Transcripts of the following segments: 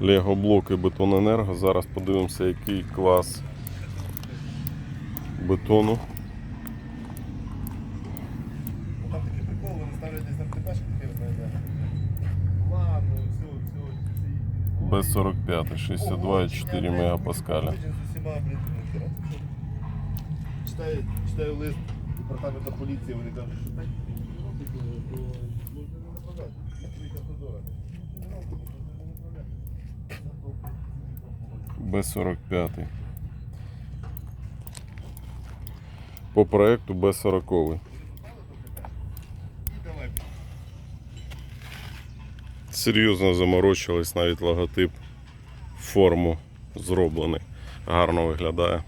Лего блоки Бетоненерго. Зараз подивимося, який клас бетону. Ну, Там такі приколи, вони ставлять десь на ТПшки. Ладно, все, все, Б 45 62,4 мегапаскаля. Читаю, лист департаменту поліції, вони кажуть, що так, Б45. По проекту Б40. Серйозно заморочились, навіть логотип, форму зроблений, гарно виглядає.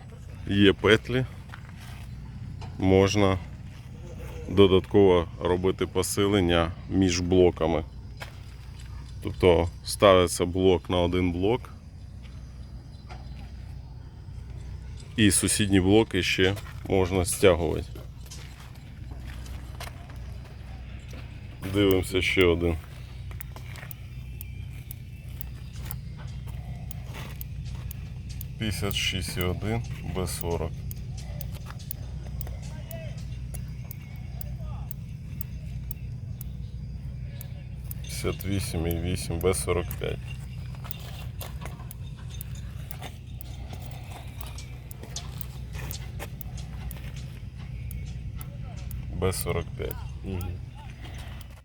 Є петлі, можна додатково робити посилення між блоками. Тобто ставиться блок на один блок, І сусідні блоки ще можна стягувати. Дивимося ще один. П'ятдесят шість і один, Б сорок. П'ятдесят вісім і вісім, Б сорок п'ять. Б сорок п'ять.